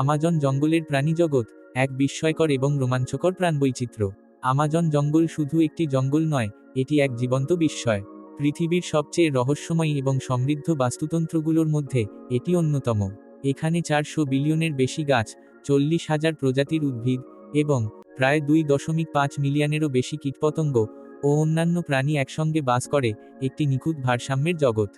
Amazon জঙ্গলের প্রাণীজগৎ এক বিস্ময়কর এবং রোমাঞ্চকর প্রাণবৈচিত্র্য। আমাজন জঙ্গল শুধু একটি জঙ্গল নয়, এটি এক জীবন্ত বিস্ময়। পৃথিবীর সবচেয়ে রহস্যময়ী এবং সমৃদ্ধ বাস্তুতন্ত্রগুলোর মধ্যে এটি অন্যতম। এখানে চারশো বিলিয়নের বেশি গাছ, চল্লিশ হাজার প্রজাতির উদ্ভিদ এবং প্রায় দুই দশমিক পাঁচ মিলিয়নেরও বেশি কীটপতঙ্গ ও অন্যান্য প্রাণী একসঙ্গে বাস করে একটি নিখুঁত ভারসাম্যের জগৎ।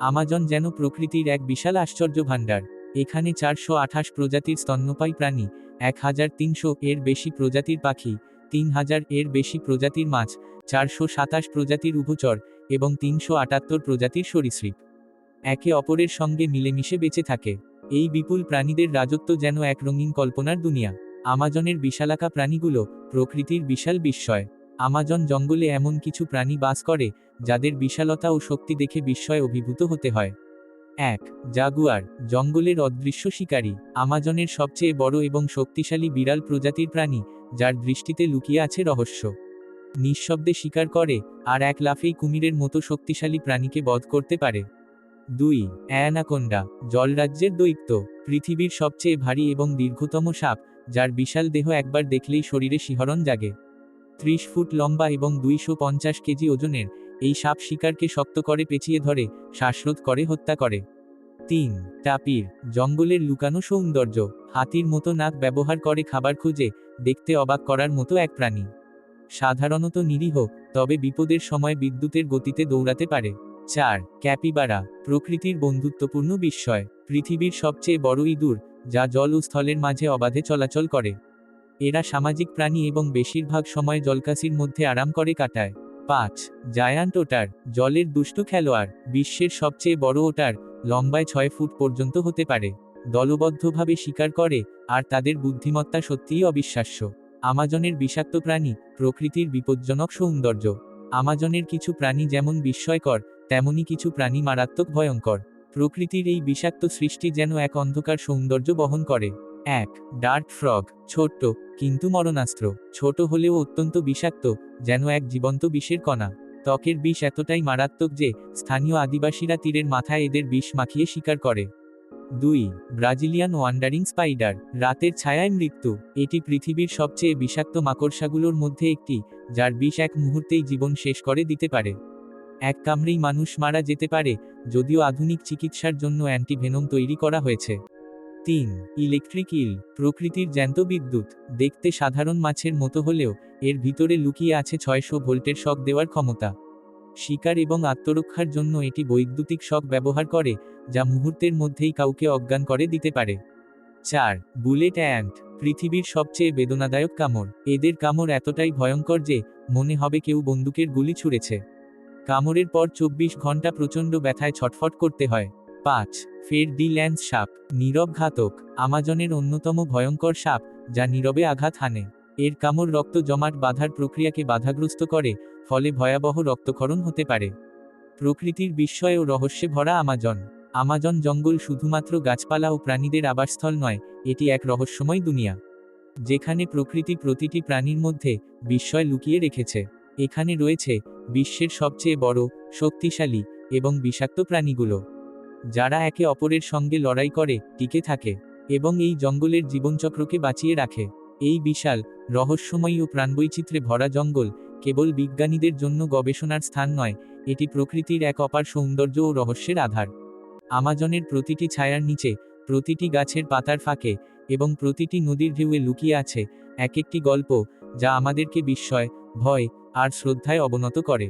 আমাজন যেন প্রকৃতির এক বিশাল আশ্চর্য ভাণ্ডার। এখানে চারশো আঠাশ প্রজাতির স্তন্যপায়ী প্রাণী, এক হাজার তিনশো এর বেশি প্রজাতির পাখি, তিন হাজার এর বেশি প্রজাতির মাছ, চারশো সাতাশ প্রজাতির উভচর এবং তিনশো আটাত্তর প্রজাতির সরীসৃপ। একে অপরের সঙ্গে মিলেমিশে বেঁচে থাকে। এই বিপুল প্রাণীদের রাজত্ব যেন এক রঙিন কল্পনার দুনিয়া। আমাজনের বিশালাকা প্রাণীগুলো প্রকৃতির বিশাল বিস্ময়। আমাজন জঙ্গলে এমন কিছু প্রাণী বাস করে, যাদের বিশালতা ও শক্তি দেখে বিস্ময় অভিভূত হতে হয়। এক, জাগুয়ার, জঙ্গলের অদৃশ্য শিকারী, আমাজনের সবচেয়ে বড় এবং শক্তিশালী বিড়াল প্রজাতির প্রাণী, যার দৃষ্টিতে লুকিয়ে আছে রহস্য। নিঃশব্দে শিকার করে, আর এক লাফেই কুমিরের মতো শক্তিশালী প্রাণীকে বধ করতে পারে। দুই, অ্যানাকোন্ডা, জলরাজ্যের দৈত্য, পৃথিবীর সবচেয়ে ভারী এবং দীর্ঘতম সাপ, যার বিশাল দেহ একবার দেখলেই শরীরে শিহরণ জাগে। ত্রিশ ফুট লম্বা এবং দুইশো পঞ্চাশ কেজি ওজনের এই সাপ শিকারকে শক্ত করে পেঁচিয়ে ধরে, শ্বাসরোধ করে, হত্যা করে। তিন, টাপির, জঙ্গলের লুকানো সৌন্দর্য, হাতির মতো নাক ব্যবহার করে খাবার খুঁজে, দেখতে অবাক করার মতো এক প্রাণী। সাধারণত নিরীহ, তবে বিপদের সময় বিদ্যুতের গতিতে দৌড়াতে পারে। চার, ক্যাপিবারা, প্রকৃতির বন্ধুত্বপূর্ণ বিস্ময়, পৃথিবীর সবচেয়ে বড় ইঁদুর, যা জল ও স্থলের মাঝে অবাধে চলাচল করে। এরা সামাজিক প্রাণী এবং বেশিরভাগ সময় জলকাসির মধ্যে আরাম করে কাটায়। পাঁচ, জায়ান্ট ওটার, জলের দুষ্ট খেলোয়াড়, বিশ্বের সবচেয়ে বড় ওটার, লম্বায় ছয় ফুট পর্যন্ত হতে পারে। দলবদ্ধভাবে শিকার করে, আর তাদের বুদ্ধিমত্তা সত্যিই অবিশ্বাস্য। আমাজনের বিষাক্ত প্রাণী, প্রকৃতির বিপজ্জনক সৌন্দর্য। আমাজনের কিছু প্রাণী যেমন বিস্ময়কর, তেমনি কিছু প্রাণী মারাত্মক ভয়ঙ্কর। প্রকৃতির এই বিষাক্ত সৃষ্টি যেন এক অন্ধকার সৌন্দর্য বহন করে। এক, ডার্ক ফ্রগ, ছোট্ট, কিন্তু মরণাস্ত্র। ছোট হলেও অত্যন্ত বিষাক্ত, যেন এক জীবন্ত বিষের কণা। ত্বকের বিষ এতটাই মারাত্মক যে, স্থানীয় আদিবাসীরা তীরের মাথায় এদের বিষ মাখিয়ে শিকার করে। দুই, ব্রাজিলিয়ান ওয়ান্ডারিং স্পাইডার, রাতের ছায়ায় মৃত্যু। এটি পৃথিবীর সবচেয়ে বিষাক্ত মাকড়সাগুলোর মধ্যে একটি, যার বিষ এক মুহূর্তেই জীবন শেষ করে দিতে পারে। এক কামড়েই মানুষ মারা যেতে পারে, যদিও আধুনিক চিকিৎসার জন্য অ্যান্টিভেনম তৈরি করা হয়েছে। তিন, ইলেকট্রিক ইল, প্রকৃতির জ্যান্ত বিদ্যুৎ, দেখতে সাধারণ মাছের মতো হলেও, এর ভিতরে লুকিয়ে আছে ছয়শো ভোল্টের শক দেওয়ার ক্ষমতা। শিকার এবং আত্মরক্ষার জন্য এটি বৈদ্যুতিক শক ব্যবহার করে, যা মুহূর্তের মধ্যেই কাউকে অজ্ঞান করে দিতে পারে। চার, বুলেট অ্যান্ট, পৃথিবীর সবচেয়ে বেদনাদায়ক কামড়। এদের কামড় এতটাই ভয়ঙ্কর যে, মনে হবে কেউ বন্দুকের গুলি ছুঁড়েছে। কামড়ের পর চব্বিশ ঘণ্টা প্রচণ্ড ব্যথায় ছটফট করতে হয়। পাঁচ, ফের ডি ল্যান্স সাপ, নীরব ঘাতক, আমাজনের অন্যতম ভয়ঙ্কর সাপ, যা নীরবে আঘাত হানে। এর কামড় রক্ত জমাট বাঁধার প্রক্রিয়াকে বাধাগ্রস্ত করে, ফলে ভয়াবহ রক্তক্ষরণ হতে পারে। প্রকৃতির বিস্ময় ও রহস্যে ভরা আমাজন। আমাজন জঙ্গল শুধুমাত্র গাছপালা ও প্রাণীদের আবাসস্থল নয়, এটি এক রহস্যময় দুনিয়া। যেখানে প্রকৃতি প্রতিটি প্রাণীর মধ্যে বিস্ময় লুকিয়ে রেখেছে। এখানে রয়েছে বিশ্বের সবচেয়ে বড়, শক্তিশালী এবং বিষাক্ত প্রাণীগুলো। যারা একে অপরের সঙ্গে লড়াই করে, টিকে থাকে, এবং এই জঙ্গলের জীবনচক্রকে বাঁচিয়ে রাখে। এই বিশাল, রহস্যময়ী ও প্রাণবৈচিত্র্যে ভরা জঙ্গল কেবল বিজ্ঞানীদের জন্য গবেষণার স্থান নয়, এটি প্রকৃতির এক অপার সৌন্দর্য ও রহস্যের আধার। আমাজনের প্রতিটি ছায়ার নিচে, প্রতিটি গাছের পাতার ফাঁকে এবং প্রতিটি নদীর ঢেউয়ে লুকিয়ে আছে এক একটি গল্প যা আমাদেরকে বিস্ময়, ভয় আর শ্রদ্ধায় অবনত করে।